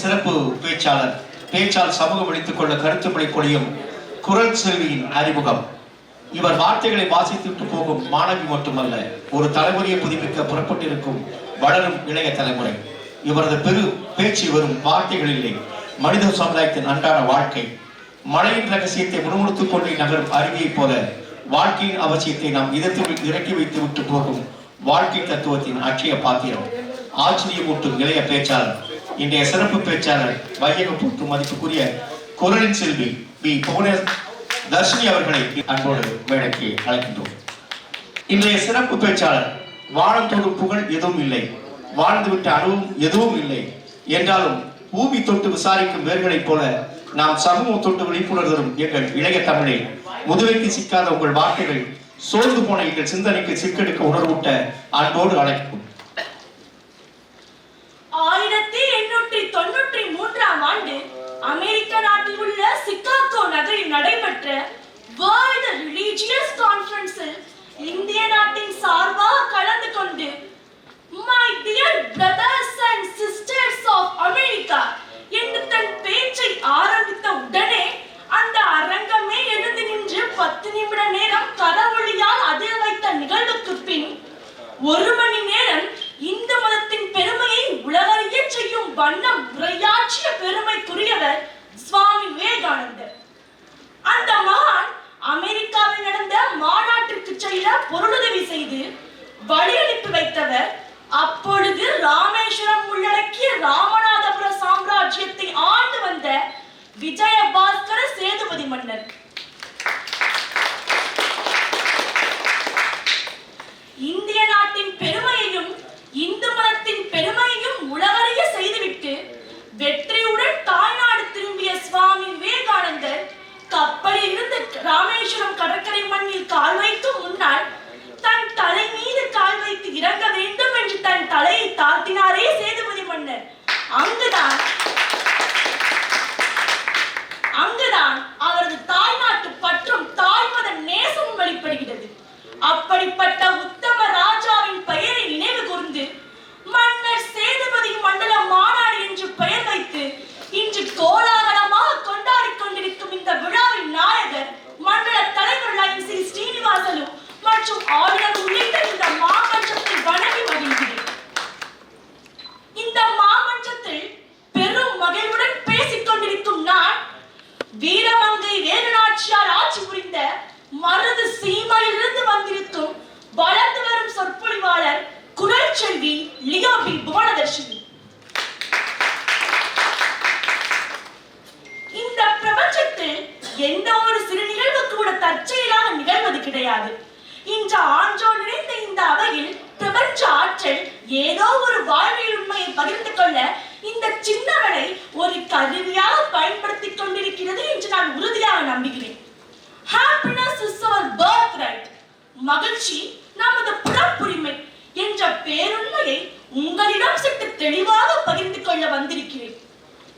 சிறப்பு பேச்சாளர் பேச்சால் சமூகம் அளித்துக் கொள்ள கருத்துக்களை பொழியும் குரல் செல்வியின் அறிமுகம். இவர் வார்த்தைகளை வாசித்துவிட்டு போகும் மாணவி மட்டுமல்ல ஒரு தலைமுறையை புதுப்பிக்க புறப்பட்டிருக்கும் வளரும் இளைய தலைமுறை. இவரது பெரு பேச்சு வரும் வார்த்தைகள் இல்லை மனித சமுதாயத்தின் அன்றாட வாழ்க்கை. மழையின் ரகசியத்தை முணுமுணுத்துக் கொண்டே நகரும் அருவியைப் போல வாழ்க்கையின் அவசியத்தை நாம் இதத்தில் இறக்கி வைத்து விட்டு போகும் வாழ்க்கை தத்துவத்தின் அட்சய பாத்திரம் ஆச்சரியமூட்டும் இளைய பேச்சாளர். இன்றைய சிறப்பு பேச்சாளர் வையக போட்டு மதிப்புக்குரிய குரலின் செல்வி பி. புவனேஷ் தர்ஷினி அவர்களை அன்போடு மேடைக்கு அழைக்கின்றோம். இன்றைய சிறப்பு பேச்சாளர் வானம் புகழ் எதுவும் இல்லை வாழ்ந்துவிட்ட அணுவும் எதுவும் இல்லை என்றாலும் பூமி தொட்டு விசாரிக்கும் வேர்களைப் போல நாம் சமூக தொட்டு விழிப்புணர்வு தரும் எங்கள் இளைய தமிழை. முதுவைக்கு சிக்காத உங்கள் வார்த்தைகள் சோர்ந்து போன எங்கள் சிந்தனைக்கு சிக்கெடுக்க உணர்வூட்ட அன்போடு அழைக்கும். நாட்டில் உள்ள சிக்காகோ நகரில் நடைபெற்ற வேர்ல்ட் ரிலீஜியஸ் கான்ஃபரன்ஸில் இந்திய நாட்டின் சார்பாக கலந்து கொண்டு my dear brothers and sisters of America என்று தன் பேச்சை ஆரம்பித்த உடனே அந்த அரங்கமே எழுந்து நின்று பத்து நிமிட நேரம் கரவொளியால் அதிர வைத்த நிகழ்வுக்கு பின் ஒரு மணி நேரம் இந்து மதத்தின் பெருமையை உலகறிய செய்யும் வண்ணம் உரையாற்றிய பெருமைக்குரியவர் சுவாமி கிடையாது. இன்று ஆன்றோர் நிறைந்த இந்த அவையில் பிரபஞ்ச ஆற்றல் ஏதோ ஒரு வாழ்வியல் உண்மையை பகிர்ந்து கொள்ள இந்த சின்னவனை ஒரு கருவியாக பயன்படுத்திக் கொண்டிருக்கிறது என்று நான் உறுதியாக நம்புகிறேன். Happiness is our birthright மகிழ்ச்சி நமது புறப்புரிமை என்ற பேருண்மையை உங்களிடம் சற்று தெளிவாக பகிர்ந்து கொள்ள வந்திருக்கிறேன்.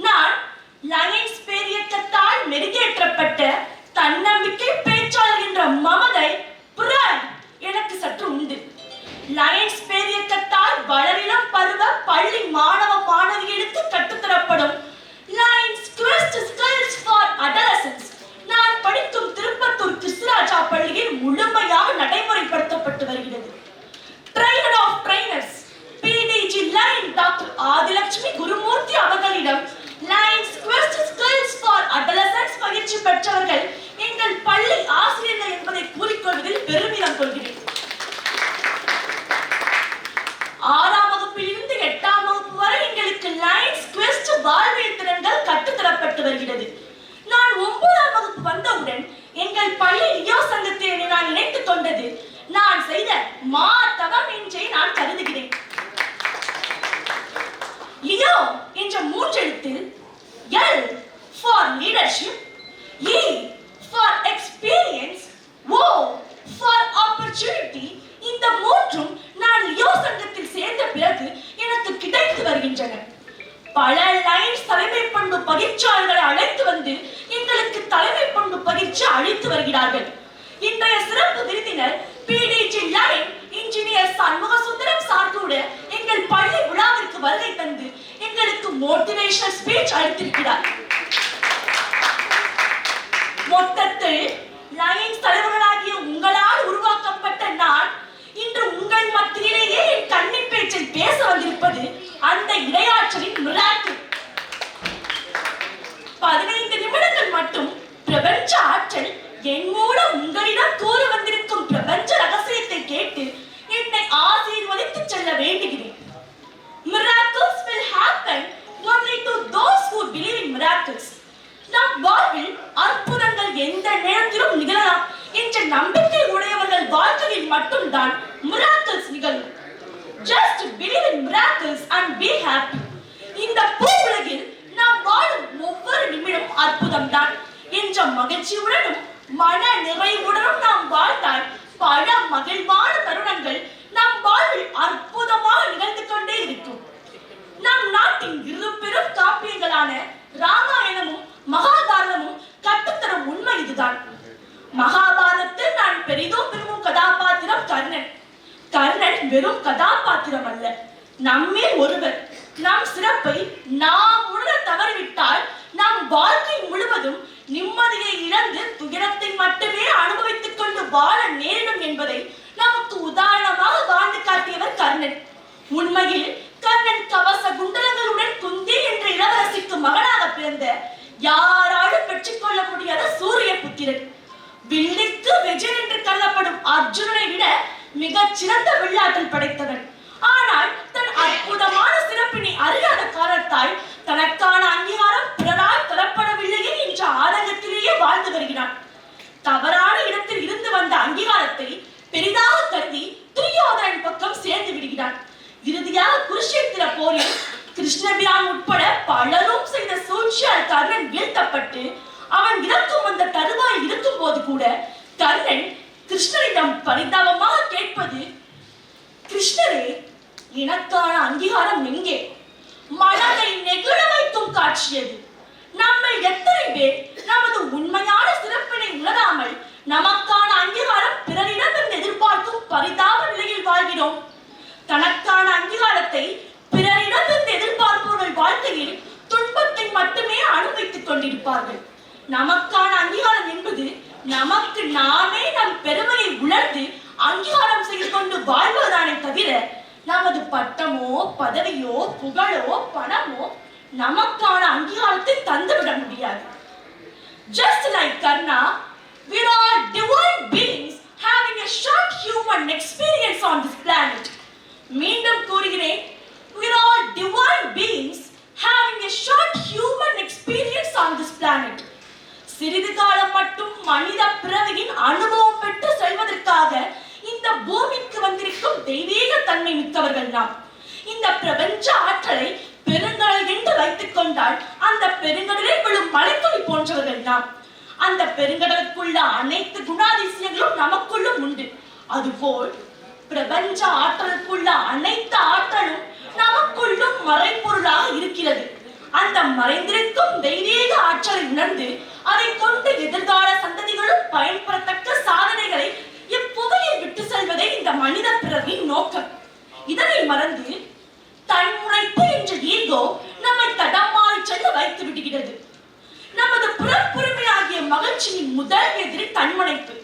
நான் லயன்ஸ் பேரியக்கத்தால் மெருகேற்றப்பட்ட தன்னம்பிக்கை பேச்சாளர் என்ற மமதை pride எனக்கு சற்று உண்டு. லயன்ஸ் பேரியக்கத்தால் வளரிளம் பருவ பள்ளி மாணவ மாணவிகளுக்கு கற்றுத்தரப்படும் Lions quest skills for adolescents நான் படிக்கும் திருப்பத்தூர் கிருஷ்ணராஜா பள்ளி முழுமையாக நடைமுறைப்படுத்தப்பட்டு வருகிறது trainer of trainers PDG Lion doctor Adilakshmi Gurumurthy அவர்களிடம் Lions quest skills for adolescents பயிற்சி பெற்றவர்கள் எங்கள் பள்ளி ஆசிரியர்கள் என்பதை கூறிக்கொள்வதில் பெருமிதம் கொள்கிறேன் ஆறாம் வகுப்பில் இருந்து எட்டாம் வகுப்பு வரை எங்களுக்கு லைன்ஸ் quest வாழ்வியல் திறன்கள் கற்றுத்தரப்பட்டு வருகிறது நான் ஒன்பதாம் வகுப்பு வந்தவுடன் எங்கள் பள்ளி லியோ சங்கத்தை நான் இணைத்துக் கொண்டது நான் செய்த மா தவம் என்றே நான் கருதுகிறேன் லியோ என்ற மூன்றெழுத்தில் L for leadership E for experience O maturity இந்த மூன்றும் நான் லியோ சங்கத்தில் சேர்ந்த பிறகு எனக்கு கிடைத்து வருகின்றன. பல லைன்ஸ் தலைமை பண்பு பயிற்சியாளர்களை அழைத்து வந்து எங்களுக்கு தலைமை பண்பு பயிற்சி அளித்து வருகிறார்கள். இன்றைய சிறப்பு விருந்தினர் PDG Lion engineer Shanmuga Sundaram sir கூட எங்கள் பள்ளி விழாவிற்கு வருகை தந்து எங்களுக்கு மோட்டிவேஷனல் ஸ்பீச் அளித்திருக்கிறார். மொத்தத்தில் லைன்ஸ் தலைவர்களாகிய உங்களால் மத்தியிலேயே என் கண்ணி பேச்சில் பேச வந்திருப்பது அந்த இடையாற்றலின் மிராக்கு பதினைந்து நிமிடங்கள் மட்டும் பிரபஞ்ச ஆற்றல் என் மூலம் உங்களிடம் தூர வந்திருக்கும் பிரபஞ்ச ரகசியத்தை கேட்டு என்னை ஆசீர்வதித்து செல்ல வேண்டுகிறேன் Miracles will happen only to those who believe in miracles. நம் வாழ்வில் அற்புதங்கள் எந்த நேரத்திலும் நிகழலாம் என்ற நம்பிக்கை உடையவர்கள் வாழ்க்கையில் மட்டும்தான் miracles நிகழும் just believe in miracles and be happy இந்த பூ உலகில் நாம் வாழும் ஒவ்வொரு நிமிடம் அற்புதம்தான் என்ற மகிழ்ச்சியுடனும் மன நிறைவுடனும் நாம் வாழ்ந்தால் பல மகிழ்வான தருணங்கள் நம் வாழ்வில் அற்புதமாக நிகழ்ந்து கொண்டே இருக்கும் நம் நாட்டின் இரு பெரும் காப்பியங்களான ராமாயணமும் மகாபாரதமும் கட்டுத்தரும் உண்மை இதுதான் மகாபாரதத்தில் நான் பெரிதும் விரும்பும் கதாபாத்திரம் கர்ணன் கர்ணன் வெறும் கதாபாத்திரம் அல்ல. நம்மில் ஒருவர் நம் சிறப்பை நாம் உணர தவறிவிட்டால் நம் வாழ்க்கை முழுவதும் நிம்மதியை இழந்து துயரத்தை மட்டுமே அனுபவித்துக் கொண்டு வாழ நேரிடும் என்பதை நமக்கு உதாரணமாக வாழ்ந்து காட்டியவர் கர்ணன். உண்மையில் கர்ணன் கவச குண்டலங்களுடன் குந்தி என்ற இளவரசிக்கு மகனாக பிறந்த யாராலும் பெற்றுக்கொள்ள முடியாத சூரிய புத்திரன். வில்லிக்கு வெஜன் என்று கருதப்படும் அர்ஜுனனை விட மிகச் சிறந்த விளையாட்டில் படைத்தவன். ஆனால் தன் அற்புதமான சிறப்பினை அறியாத காரணத்தால் தனக்கான அங்கீகாரம் பிறரால் தரப்படவில்லையே என்ற ஆதங்கத்திலேயே வாழ்ந்து வருகிறான். தவறான இடத்தில் இருந்து வந்த அங்கீகாரத்தை பெரிதாக கருதி துரியோதனன் பக்கம் சேர்ந்து விடுகிறான். இறுதியாக குருஷேத்திர போரில் கிருஷ்ணபிரான் உட்பட பலரும் செய்த சூழ்ச்சியால் கர்ணன் வீழ்த்தப்பட்டு அவன் இறக்கும் அந்த தருவாய் இருக்கும் போது கூட கர்ணன் கிருஷ்ணரிடம் பரிதாபமாக கேட்பது? கிருஷ்ணரே எனக்கான அங்கீகாரம் எங்கே மனதை நெகிழ வைக்கும் காட்சியது. நம்மை எத்தனை பேர் நமது உண்மையான சிறப்பினை உணராமல் நமக்கான அங்கீகாரம் பிறரிடம் எதிர்பார்க்கும் பரிதாப நிலையில் வாழ்கிறோம். தனக்கான அங்கீகாரத்தை பிறரிடம் எதிர்பார்ப்பவர்கள் வாழ்க்கையில் துன்பத்தை மட்டுமே அனுபவித்துக் கொண்டிருப்பார்கள். நமக்கான அங்கீகாரம் என்பது நமக்கு நாமே நம் பெருமையை உணர்ந்து அங்கீகாரம் செய்து கொண்டு வாழ்வதானே தவிர நமது பட்டமோ பதவியோ புகழோ பணமோ நமக்கான அங்கீகாரத்தை தந்துவிட முடியாது Just like Karna, we're all divine beings having a short human experience on this planet. மீண்டும் கூறுகிறேன் we're all divine beings having a short human experience on this planet. சிறிது காலம் மட்டும் மனித பிறவியின் அனுபவம் பெற்று செல்வதற்காக இந்த பூமிக்கு வந்திருக்கும் தெய்வீக தன்மை மிக்கவர்கள் நாம். இந்த பிரபஞ்ச ஆற்றலை பெருங்கடல் என்று வைத்துக் கொண்டால் அந்த பெருங்கடலே விழும் மலைத்துளி போன்றவர்கள் நாம். அந்த பெருங்கடலுக்குள்ள அனைத்து குணாதிசயங்களும் நமக்குள்ளும் உண்டு. அதுபோல் பிரபஞ்ச ஆற்றலுக்குள்ள அனைத்து ஆற்றலும் நமக்குள்ளும் மறைப்பொருளாக இருக்கிறது. அந்த மறைந்திருக்கும் தெய்வீக ஆற்றலை உணர்ந்து அதை கொண்டு எதிர்கால சந்ததிகளும் பயன்பெறத்தக்க சாதனைகளை இப்புகையில் விட்டு செல்வதே இந்த மனித பிறவின் நோக்கம். இதனை மறந்து தன்முனைப்பு என்ற ஈகோ நம்மை தடமாறி செல்ல வைத்து விடுகிறது. நமது புறப்புரிமையாகிய மகிழ்ச்சியின் முதல் எதிரி தன்முனைப்பு.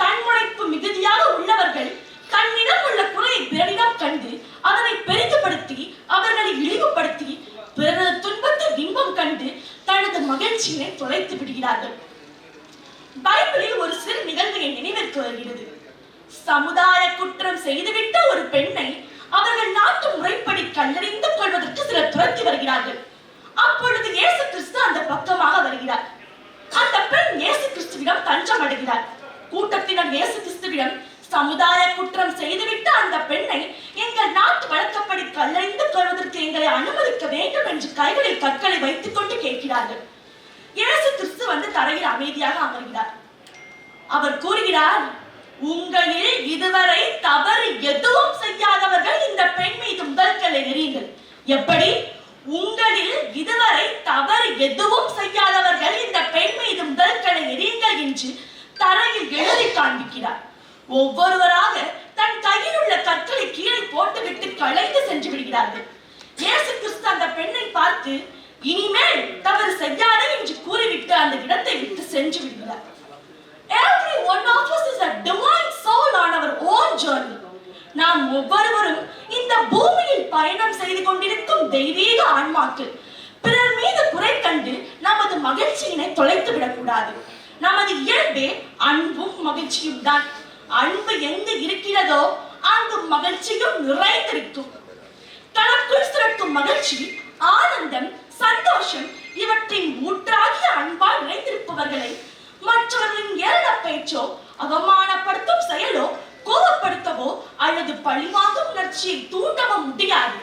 தன்முனைப்பு மிகுதியாக உள்ளவர்கள் தன்னிடம் உள்ள குறையை பிறரிடம் கண்டு அதனை பெரிதுபடுத்தி அவர்களை இழிவுபடுத்தி பிறரது துன்பத்தில் இன்பம் கண்டு தனது மகிழ்ச்சியினை தொலைத்து விடுகிறார்கள். பைபிளில் ஒரு சிறு நிகழ்வு என் நினைவிற்கு வருகிறது. சமுதாய குற்றம் செய்துவிட்ட ஒரு பெண்ணை அவர்கள் நாட்டு முறைப்படி கல்லறிந்து கொள்வதற்கு சிலர் துரத்தி வருகிறார்கள். அப்பொழுது இயேசு கிறிஸ்து அந்த பக்கமாக வருகிறார். அந்த பெண் இயேசு கிறிஸ்துவிடம் தஞ்சம் அடைகிறார் கூட்டத்தினர் இயேசு கிறிஸ்துவிடம் சமுதாய குற்றம் செய்துவிட்டு அந்த பெண்ணை எங்கள் நாட்டு வழக்கப்படி கல்லறிந்து கொள்வதற்கு எங்களை அனுமதிக்க வேண்டும் என்று கைகளில் கற்களை வைத்துக் கொண்டு கேட்கிறார்கள். இயேசு கிறிஸ்து வந்து தரையில் அமைதியாக அமர்கிறார். அவர் கூறுகிறார் உங்களில் இதுவரை தவறு எதுவும் செய்யாதவர்கள் இந்த பெண் மீது முதல்களை எறியுங்கள். எப்படி? உங்களில் இதுவரை தவறு எதுவும் செய்யாதவர்கள் இந்த பெண் மீது முதல்களை எறியுங்கள் என்று தரையில் எழுதி காண்பிக்கிறார். ஒவ்வொருவராக தன் கையில் உள்ள கற்களை கீழே போட்டுவிட்டு களைந்து சென்று விடுகிறார்கள். இயேசு கிறிஸ்து அந்த பெண்ணை பார்த்து இனிமேல் தவறு செய்யாதே என்று கூறிவிட்டு அந்த இடத்தை விட்டு சென்று விடுகிறார். Every one of us is a divine soul on our own journey. நாம் ஒவ்வொருவரும் இந்த பூமியில் பயணம் செய்து கொண்டிருக்கும் தெய்வீக ஆன்மாக்கள். பிறர் மீது குறை கண்டு நமது மகிழ்ச்சியினை தொலைத்து விடக்கூடாது. நமது இயல்பே அன்பும் மகிழ்ச்சியும் தான். அன்பு எங்கு இருக்கிறதோ அங்கு மகிழ்ச்சியும் நிறைந்திருக்கும். தனக்குள் சுரக்கும் மகிழ்ச்சி ஆனந்தம் சந்தோஷம் இவற்றின் ஊற்றாகிய அன்பால் நிறைந்திருப்பவர்களை மற்றவர்களின் ஏளன பேச்சோ அவமானப்படுத்தும் செயலோ கோபப்படுத்தவோ அல்லது பழிவாங்கும் உணர்ச்சியை தூண்டவோ முடியாது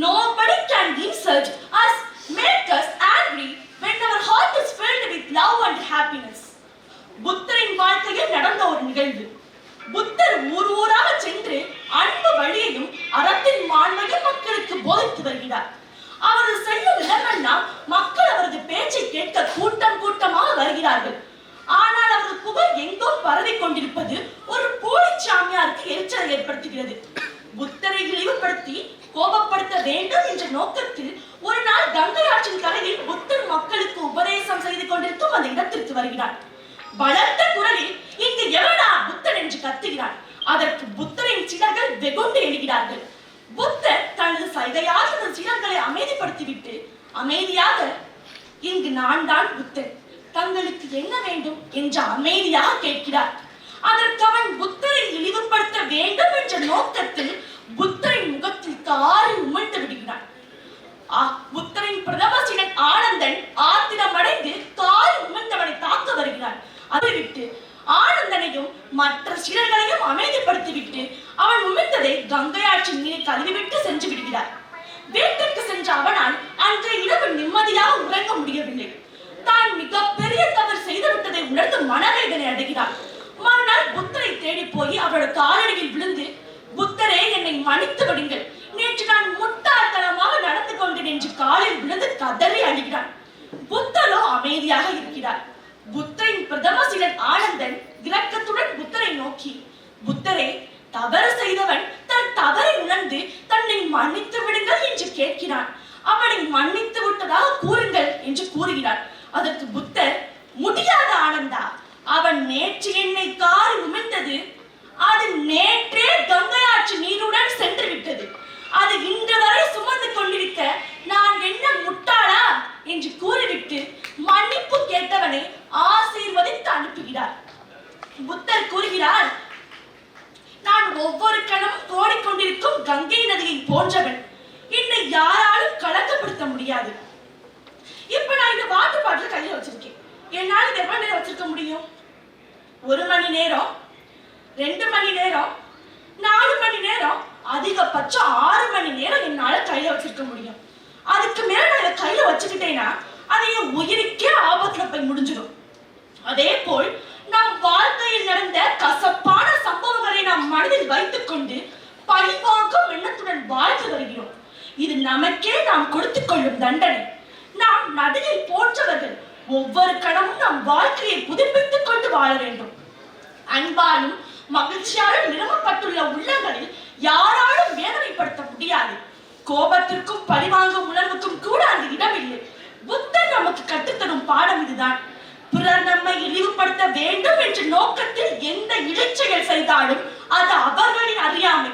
Nobody can insult us, make us angry when our heart is filled with love and happiness. புத்தரின் வாழ்க்கையில் நடந்த ஒரு நிகழ்வு புத்தர் ஊர் ஊராக சென்று அன்பு வழியையும் அறத்தின் மாண்பையும் மக்களுக்கு போதித்து வருகிறார். அவரது செல்லும் இடமெல்லாம் மக்கள் அவரது பேச்சை கேட்க கூட்டம் கூட்டமாக வருகிறார்கள். ஆனால் அவரது புகழ் எங்கோ பரவி கொண்டிருப்பது ஒரு போலி சாமியாருக்கு எரிச்சலை ஏற்படுத்துகிறது. புத்தரை இழிவுபடுத்தி கோபப்படுத்த வேண்டும் என்ற நோக்கத்தில் ஒரு நாள் கங்கை ஆற்றின் கரையில் புத்தர் மக்களுக்கு உபதேசம் செய்து கொண்டிருக்கும் அந்த இடத்திற்கு வருகிறார். பலத்த குரலில் இங்கு எவனா புத்தன் என்று கத்துகிறார். அதற்கு புத்தரின் சிலர்கள் வெகுண்டு எழுகிறார்கள். புத்தர் தனது சைகையாக தன் சிலர்களை அமைதிப்படுத்திவிட்டு அமைதியாக இங்கு நான் தான் புத்தன் தங்களுக்கு என்ன வேண்டும்? என்று அமைதியாக கேட்கிறார். அதற்கு அவன் புத்தரை இழிவுபடுத்த வேண்டும் என்ற நோக்கத்தில் புத்தரின் முகத்தில் காரி உமிழ்ந்து விடுகிறான். புத்தரின் பிரதம சீடன் ஆனந்தன் ஆத்திரமடைந்து காரி உமிழ்ந்தவனை தாக்க வருகிறான். அதை விட்டு ஆனந்தனையும் மற்ற சீடர்களையும் அமைதிப்படுத்திவிட்டு அவன் உமிழ்ந்ததை கங்கை நீரை கழுவிவிட்டு சென்று விடுகிறார். வீட்டிற்கு சென்ற அவனால் அன்றைய இரவு நிம்மதியாக உறங்க முடியவில்லை. தான் மிகப்பெரிய தவறு செய்து விட்டதை உணர்ந்து மனவேதனை அடைகிறார் மறுநாள் புத்தரை தேடி போய் அவரோட காலடியில் விழுந்து புத்தரே என்னை மன்னித்து விடுங்கள். நேற்று நான் முட்டாள்தனமாக நடந்து கொண்டேன் என்று காலில் விழுந்து கதறி அழுகிறான் புத்தரோ அமைதியாக இருக்கிறார். புத்தரின் பிரதம சீடன் ஆனந்தன் இரக்கத்துடன் புத்தரை நோக்கி கர்த்தரை தவறு செய்தவன் தன் தவறை உணர்ந்து தன்னை மன்னித்து விடுங்கள் என்று கேட்கிறான். அவனை மன்னித்து விட்டதாக கூறுங்கள் என்று கூறுகிறார். அதற்கு புத்த முடியாத ஆனந்தா அவன் நேற்று என்னை காரி உமிழ்ந்தது அது நேற்றே கங்கை ஆற்று நீருடன் சென்று விட்டது அது இன்று வரை சுமந்து கொண்டிருக்க நான் என்ன முட்டாளா என்று கூறிவிட்டு மன்னிப்பு கேட்டவனை ஆசீர்வதித்து அனுப்புகிறார் புத்தர் கூறுகிறார் நான் ஒவ்வொரு கணமும் ஓடிக்கொண்டிருக்கும் கங்கை நதியை போன்றவன் என்னை யாராலும் கலக்கப்படுத்த முடியாது இப்ப நான் இந்த வாட்டு பாட்டில் கையில வச்சிருக்கேன் என்னால இதை எவ்வளவு நேரம் வச்சிருக்க முடியும் ஒரு மணி நேரம்? ரெண்டு மணி நேரம்? நாலு மணி நேரம்? அதிகபட்சம் ஆறு மணி நேரம் என்னால கையில வச்சிருக்க முடியும். அதுக்கு மேல நான் இதை கையில வச்சுக்கிட்டேன்னா அது என் உயிருக்கே ஆபத்துல போய் முடிஞ்சிடும். அதே போல் நம் வாழ்க்கையில் நடந்த கசப்பான சம்பவங்களை நாம் மனதில் வைத்துக்கொண்டு பழிவாங்கும் எண்ணத்துடன் வாழ்ந்து வருகிறோம். இது நமக்கே நாம் கொடுத்துக் கொள்ளும் தண்டனை. நாம் நதியில் போன்றவர்கள் ஒவ்வொரு கணமும் நம் வாழ்க்கையை புதுப்பித்துக் கொண்டு வாழ வேண்டும். அன்பாலும் மகிழ்ச்சியாலும் நிரம்பப்பட்டுள்ள உள்ளங்களில் யாராலும் வேதனைப்படுத்த முடியாது. கோபத்திற்கும் பழிவாங்கும் உணர்வுக்கும் கூட அங்கு இடமில்லை. புத்தர் நமக்கு கற்றுத்தரும் பாடம் இதுதான். பிறர் நம்மை இழிவுபடுத்த வேண்டும் என்ற நோக்கத்தில் எந்த இடைச்செயல் செய்தாலும் அது அவர்களின் அறியாமை.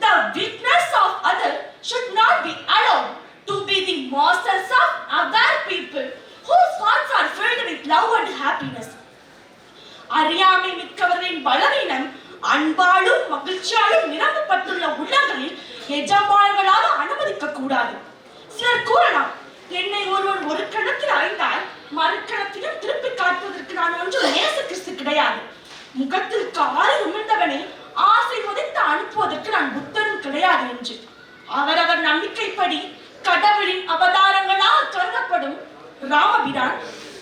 The weakness of other should not be allowed to be the masters of other people whose hearts are filled with love and happiness. அறியாமை மிக்கவர்களின் பலவீனம் அன்பாலும் மகிழ்ச்சியாலும் நிரம்பப்பட்டுள்ள உள்ளங்களில் எஜமானர்களாக அனுமதிக்க கூடாது சிலர் கூறலாம் என்னை ஒருவர் ஒரு கணத்தில் அறைந்தால் மறுக்கணத்திலும் திருப்பி காட்டுவதற்கு நான் ஒன்றும் நேச கிறிஸ்து கிடையாது. முகத்தில் காலை உமிழ்ந்தவனை ஆசீர்வதித்து அனுப்புவதற்கு நான் புத்தரும் கிடையாது என்று. அவரவர் நம்பிக்கைப்படி கடவுளின் அவதாரங்களாக கருதப்படும் ராமபிரான்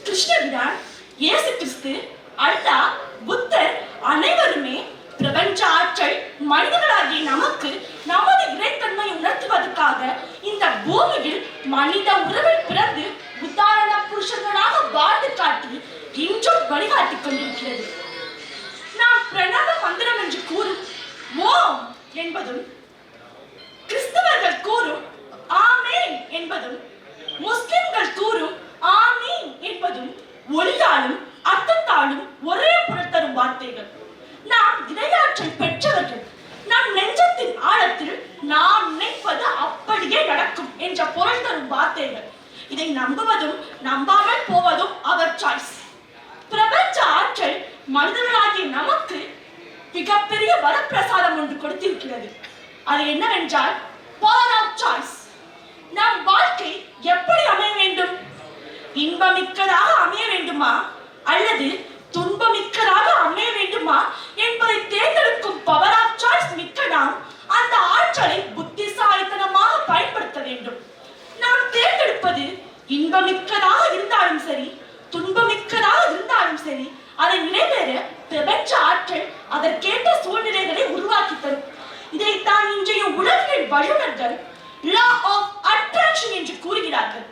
கிருஷ்ணபிரான் இயேசு கிறிஸ்து அல்லாஹ் புத்தர் அனைவருமே பிரபஞ்ச ஆற்றல் மனிதர்களாகிய நமக்கு நமது இறைத்தன்மை உணர்த்துவதற்காக இந்த பூமியில் மனித உறவில் பிறந்து உதாரண புருஷர்களாக வாழ்ந்து காட்டி இன்றும் வழிகாட்டிக் கொண்டிருக்கிறது. நாம் பிரணவ மந்திரம் என்று கூறும் ஓம் என்பதும் கிறிஸ்தவர்கள் கூறும் ஆமேன் என்பதும் முஸ்லிம்கள் கூறும் ஆமீன் என்பதும் ஒளியாலும் அர்த்தத்தாலும் ஒரே புறத்தரும் வார்த்தைகள். நாம் இடையாற்றல் பெற்றவர்கள். நம் நெஞ்சத்தின் ஆழத்தில் நாம் நினைப்பது அப்படியே நடக்கும் என்ற பொருள் தரும் வார்த்தைகள். இதை நம்புவதும் நம்பாமல் போவதும் அவர் சாய்ஸ் பிரபஞ்ச ஆற்றல் மனிதர்களாகிய நமக்கு மிகப்பெரிய வரப்பிரசாதம் ஒன்று கொடுத்திருக்கிறது. அது என்னவென்றால் பவர் ஆஃப் சாய்ஸ் நம் வாழ்க்கை எப்படி அமைய வேண்டும்? இன்பமிக்கதாக அமைய வேண்டுமா? அல்லது துன்பமிக்கதாக அமைய வேண்டுமா என்பதை தேர்ந்தெடுக்கும் பவர் ஆஃப் சாய்ஸ் மிக்க நாம் அந்த ஆற்றலை புத்திசாலித்தனமாக பயன்படுத்த வேண்டும். நாம் தேர்ந்தெடுப்பது இன்பமிக்கதாக இருந்தாலும் சரி துன்பமிக்கதாக இருந்தாலும் சரி அதை நிறைவேற பிரபஞ்ச ஆற்றல் அதற்கேற்ற சூழ்நிலைகளை உருவாக்கி தரும். இதைத்தான் இன்றைய உலகின் வல்லுநர்கள் லா ஆஃப் அட்ராக்ஷன் என்று கூறுகிறார்கள்.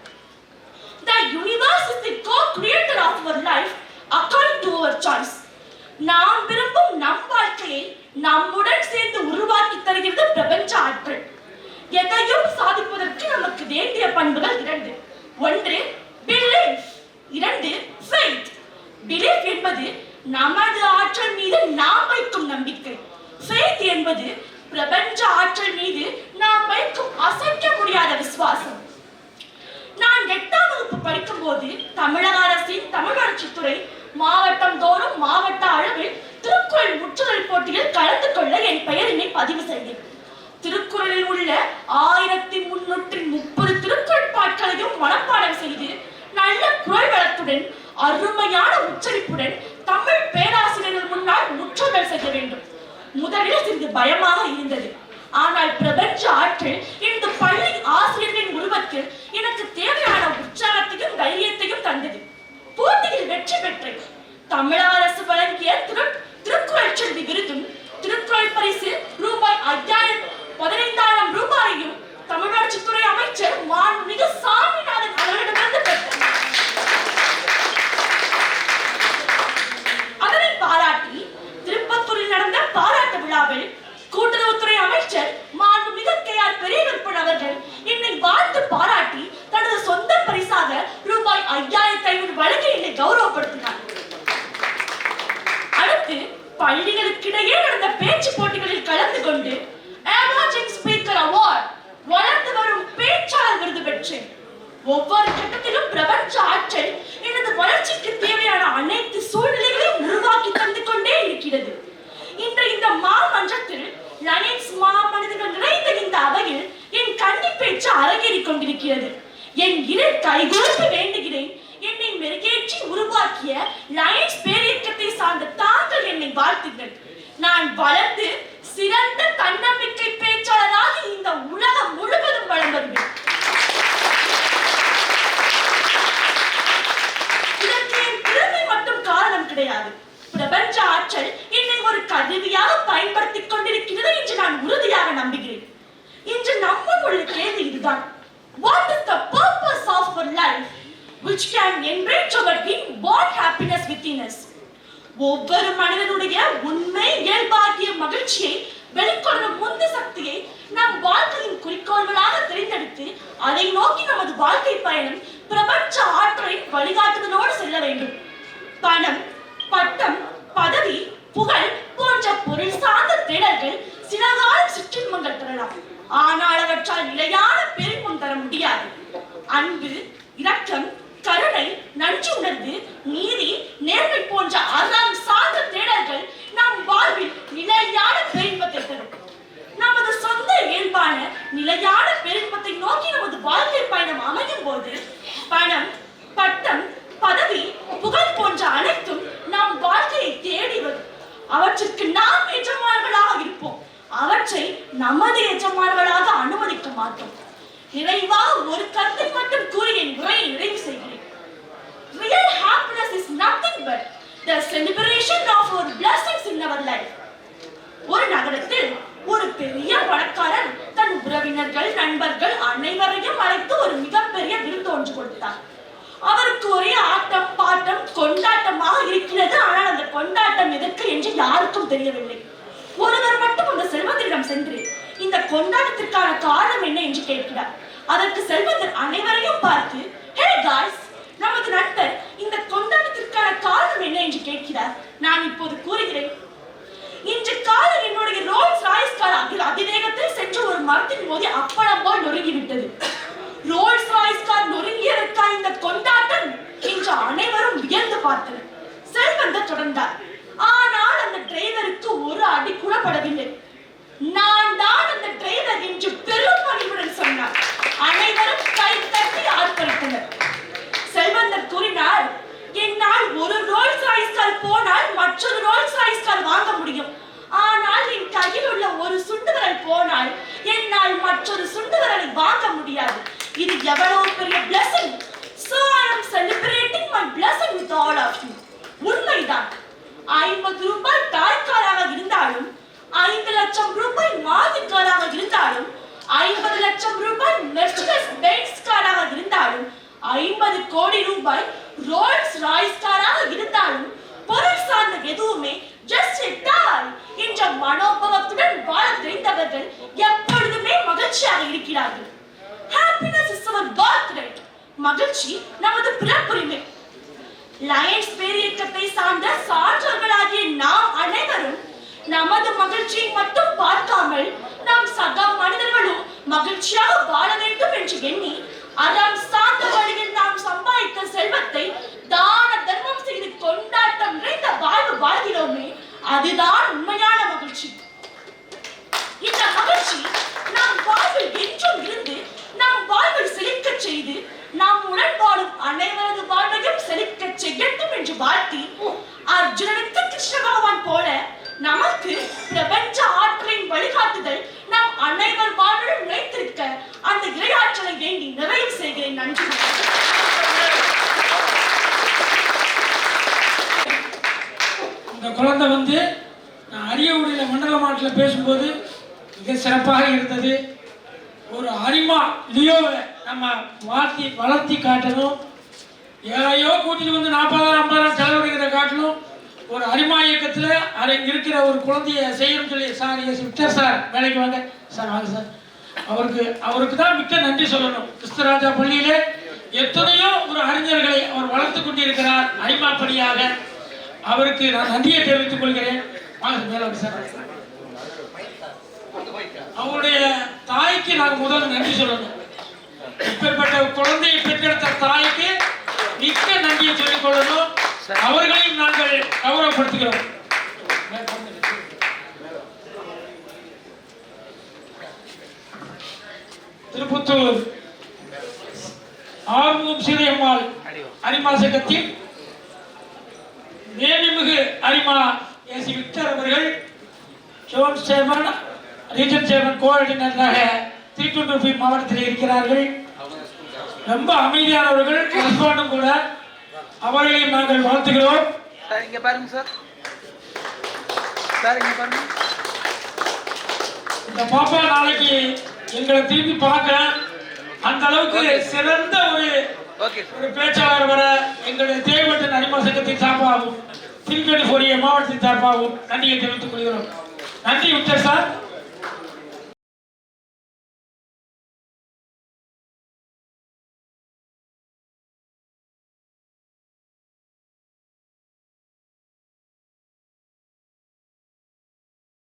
The universe is the co-creator of our life according to our choice. நாம் விரும்பும் நம் வாழ்க்கையை நம்முடன் சேர்ந்து உருவாக்கி தருகிறது பிரபஞ்ச ஆற்றல். எதையும் சாதிப்பதற்கு நமக்கு வேண்டிய பண்புகள் இரண்டு. ஒன்று பிலீஃப் இரண்டு ஃபெய்த் பிலீஃப் என்பது நமது ஆற்றல் மீது நாம் வைக்கும் நம்பிக்கை. ஃபெய்த் என்பது பிரபஞ்ச ஆற்றல் மீது நாம் வைக்கும் அசைக்க முடியாத விசுவாசம். நான் எட்டாம் வகுப்பு படிக்கும் போது தமிழக அரசின் தமிழ் வளர்ச்சித்துறை மாவட்டம் தோறும் மாவட்ட அளவில் திருக்குறள் முற்றுதல் போட்டியில் கலந்து கொள்ள என் பெயரினை பதிவு செய்தேன். திருக்குறளில் உள்ள ஆயிரத்தி முன்னூற்றி முப்பது திருக்குறள் பாட்களையும் மனப்பாடம் செய்து நல்ல குரல் வளத்துடன் அருமையான உச்சரிப்புடன் தமிழ் பேராசிரியர்கள் முன்னால் முற்றுதல் செய்ய வேண்டும். முதலில் சிறிது பயமாக இருந்தது. ஆனால் பிரபஞ்ச ஆற்றல் எனது பள்ளி தமிழக அரசு வழங்கிய திரு திருக்குறள் செல்வி விருதும் திருக்குறள் பரிசு ரூபாய் ஐயாயிரம் பதினைந்தாயிரம் ரூபாயையும் தமிழ் வளர்ச்சித்துறை அமைச்சர் மாண்புமிகு சாமிநாதன் அவர்களிடமிருந்து பெற்றேன் அதனை பாராட்டி திருப்பத்தூரில் நடந்த பாராட்டு விழாவில் கூட்டுறவுத்துறை அமைச்சர் மாண்புமிகு கே ஆர் பெரியகற்பன் அவர்கள் என்னை வாழ்த்து பாராட்டி தனது சொந்த பரிசாக ரூபாய் ஐயாயிரத்தி ஐநூறு வழங்கி என்னை கௌரவப்படுத்தினார் அடுத்து பள்ளிகளுக்கிடையே நடந்த பேச்சு போட்டிகளில் கலந்து கொண்டு எமர்ஜிங் ஸ்பீக்கர் அவார்ட் வளர்ந்து வரும் பேச்சாளர் விருது பெற்றேன் ஒவ்வொரு கட்டத்திலும் பிரபஞ்ச ஆற்றல் எனது வளர்ச்சிக்கு தேவையான அனைத்து சூழ்நிலைகளையும் உருவாக்கி தந்து கொண்டே இருக்கிறது. இன்று இந்த மாமன்றத்தில் லயன்ஸ் மாமனிதர்கள் நிறைந்த இந்த அவையில் என் கண்ணி பேச்சு அரங்கேறிக் கொண்டிருக்கிறது. என் இரு கைகோர்த்து வேண்டுகிறேன். என்னை மெருகேற்றி உருவாக்கிய லயன்ஸ் பேரியக்கத்தை சார்ந்த தாங்கள் என்னை வாழ்த்துங்கள். நான் வளர்ந்து சிறந்த தன்னம்பிக்கை பேச்சாளராக இந்த உலகம் முழுவதும் வளம் வருவேன் இதற்கு என் திறமை மட்டும் காரணம் கிடையாது. பிரபஞ்ச ஆற்றல் என்னை ஒரு கருவியாக பயன்படுத்திக் கொண்டிருக்கிறது என்று நான் உறுதியாக நம்புகிறேன். இன்று நம்முள் உள்ள கேள்வி இதுதான். What is the purpose of our life which can enrich our inborn happiness within us? ஒவ்வொரு மனிதனுடைய உண்மை இயல்பாகிய மகிழ்ச்சியை வெளிக்கொள்ளும் முந்து சக்தியை நம் வாழ்க்கையின் குறிக்கோள்களாக தெரிந்தெடுத்து அதை நோக்கி நமது வாழ்க்கை பயணம் பிரபஞ்ச ஆற்றலின் வழிகாட்டுதலோடு செல்ல வேண்டும். பணம் பட்டம் பதவி புகழ் போன்ற பொருள் சார்ந்த தேடல்கள் சில காலம் சிற்றின்பங்கள் தரலாம் ஆனால் அவற்றால் நிலையான பெருமம் தர முடியாது. அன்பு இரக்கம் கருணை நன்றி உணர்வு நீதி நேர்மை போன்ற அறம் சார்ந்த தேடல்கள் நம் வாழ்வில் நிலையான பெருமத்தை தரும். நமது சொந்த இயல்பான நிலையான பெருமத்தை நோக்கி நமது வாழ்க்கை பயணம் அமையும் போது பணம் பட்டம் பதவி புகழ் போன்ற அனைத்தும் நம் வாழ்க்கையை தேடி வரும் அவற்றுக்கு நாம் எஜமானர்களாக இருப்போம். அவற்றை நமது எஜமானர்களாக அனுமதிக்க மாட்டோம். நிறைவாக ஒரு கருத்தை மட்டும் கூறி என் உரையை நிறைவு செய்கிறேன். Real happiness is nothing but the celebration of our blessings in our life. ஒரு நகரத்தில் ஒரு பெரிய பணக்காரன் தன் உறவினர்கள் நண்பர்கள் அனைவரையும் அழைத்து ஒரு மிகப்பெரிய விருந்தோன்று கொடுத்தார். அவருக்கு ஒரே ஆட்டம் பாட்டம் கொண்டாட்டமாக இருக்கிறது. ஆனால் அந்த கொண்டாட்டம் எதற்கு என்று யாருக்கும் தெரியவில்லை. ஒருவர் மட்டும் அந்த செல்வந்தரிடம் சென்று இந்த கொண்டாட்டத்திற்கான காரணம் என்ன என்று கேட்கிறார். அதற்கு செல்வந்தர் அனைவரையும் பார்த்து ஹே காய்ஸ் நமது நண்பர் இந்த கொண்டாட்டத்திற்கான காரணம் என்ன என்று கேட்கிறார் நான் இப்போது கூறுகிறேன் இன்று காலை என்னுடைய ரோல்ஸ் ராய்ஸ் கார் அதில் அதிவேகத்தில் சென்று ஒரு மரத்தின் மோதி அப்பளம் போல் நொறுங்கிவிட்டது ரோல்ஸ் ராய்ஸ் கார் நொறுங்கியதற்கா இந்த கொண்டாட்டம் என்று அனைவரும் வியந்து பார்த்தனர் செல்வந்தர் ஆனால் அந்த டிரைவருக்கு ஒரு அடி கூட படவில்லை. நான் தான் அந்த டிரைவர் என்று பெரும் பணிவுடன் சொன்னார். அனைவரும் கை தட்டி ஆர்ப்பரித்தனர். செல்வந்தர் கூறினார் என்னால் ஒரு ரோல்ஸ் ராய்ஸ் கார் போனால் மற்றொரு ரோல்ஸ் ராய்ஸ் கார் வாங்க முடியும். ஆனால் என் கையில் உள்ள ஒரு சுண்டுவிரல் போனால் என்னால் மற்றொரு சுண்டுவிரலை வாங்க முடியாது. இது எவ்வளவு பெரிய blessing so i am celebrating my blessing with all of you. ஐம்பது ரூபாய் தாய்க்காலாக இருந்தாலும் ஐந்து லட்சம் ரூபாய் மாதிக்காலாக இருந்தாலும் ஐம்பது லட்சம் ரூபாய் மெர்சிடஸ் பென்ஸ் காராக இருந்தாலும் ஐம்பது கோடி ரூபாய் ரோல்ஸ் ராய்ஸ் காராக இருந்தாலும் பொருள் சார்ந்த எதுவுமே ஜஸ்ட் தாய் என்ற மனோபவத்துடன் வாழ தெரிந்தவர்கள் எப்பொழுதுமே மகிழ்ச்சியாக இருக்கிறார்கள். ஹாப்பினஸ் இஸ் அவர் பர்த் மகிழ்ச்சி நமது பிறப்புரிமை. லயன்ஸ் பேரியக்கத்தை சார்ந்த சான்றோர்களாகிய நாம் அனைவரும் நமது மகிழ்ச்சியை மட்டும் பார்க்காமல் நாம் சகா மனிதர்களும் மகிழ்ச்சியாக வாழ வேண்டும் என்று எண்ணி அறம் சார்ந்த வழியில் நாம் சம்பாதித்த செல்வத்தை தான தர்மம் செய்து கொண்டாட்டம் நிறைந்த வாழ்வு வாழ்கிறோமே அதுதான் உண்மையான மகிழ்ச்சி இந்த மகிழ்ச்சி நம் வாழ்வில் என்றும் இருந்து நம் வாழ்வில் செழிக்கச் செய்து வாழும் அனைவரது வாழ்வையும் செழிக்கச் செய்யட்டும் என்று வாழ்த்தி அர்ஜுனனுக்கு கிருஷ்ண பகவான் போல நமக்கு பிரபஞ்ச ஆற்றலின் வழிகாட்டுதல் நம் அனைவர் வாழ்விலும் நிலைத்திருக்க அந்த இரையாற்றலை வேண்டி நிறைவு செய்கிறேன். நன்றி. இந்த குழந்தை வந்து நான் அரியகுடியில் மண்டல மாட்டில் பேசும்போது மிக சிறப்பாக இருந்தது. ஒரு அரிமா லியோவை நம்ம வாழ்த்தி வளர்த்தி காட்டணும். ஏழையோ கூட்டிட்டு வந்து நாற்பதாயிரம் ஐம்பதாயிரம் செலவழிக்கிறத காட்டணும். ஒரு அரிமா இயக்கத்தில் அதை இருக்கிற ஒரு குழந்தைய செய்யணும்னு சொல்லி சார் எஸ். விக்டர் சார் வேலைக்கு வாங்க. சார் வாங்க சார். அவருக்கு அவருக்கு தான் மிக்க நன்றி சொல்லணும். கிறிஸ்தராஜா பள்ளியிலே எத்தனையோ ஒரு அறிஞர்களை அவர் வளர்த்து கொண்டிருக்கிறார் அரிமாப்படியாக அவருக்கு நான் நன்றியை தெரிவித்துக் கொள்கிறேன். வாங்க சார், சார். அவருடைய தாய்க்கு நாங்கள் முதல்ல நன்றி சொல்லணும். இப்பேற்பட்ட குழந்தையை பெற்றெடுத்த தாய்க்கு மிக்க நன்றியை சொல்லிக் கொள்ளணும் அவர்களையும் நாங்கள் கௌரவப்படுத்துகிறோம். திருப்புத்தூர் ஆர்வம் சீதையம்மாள் அரிமா சங்கத்தின் நேர்மிகு அரிமா ஏசி விக்டர் அவர்கள் ஜோன் சேமன் ரீஜன் சேவன் கோஆர்டினேட்டராக திருக்குன்றப்பி மாவட்டத்தில் இருக்கிறார்கள். ரொம்ப அமைதியானவர்கள் ரெஸ்பாண்டும் கூட. அவர்களையும் நாங்கள் வாழ்த்துகிறோம். சார் இங்க பாருங்க சார். சார் இங்க பாருங்க. இந்த பாப்பா நாளைக்கு எங்களை திரும்பி பார்க்க அந்த அளவுக்கு சிறந்த ஒரு ஒரு பேச்சாளர் வர எங்களுடைய தேவட்டன் அனிமா சங்கத்தின் சார்பாகவும் திருக்கணி மாவட்டத்தின் சார்பாகவும் நன்றியை தெரிவித்துக் கொள்கிறோம். நன்றி விக்டர் சார்.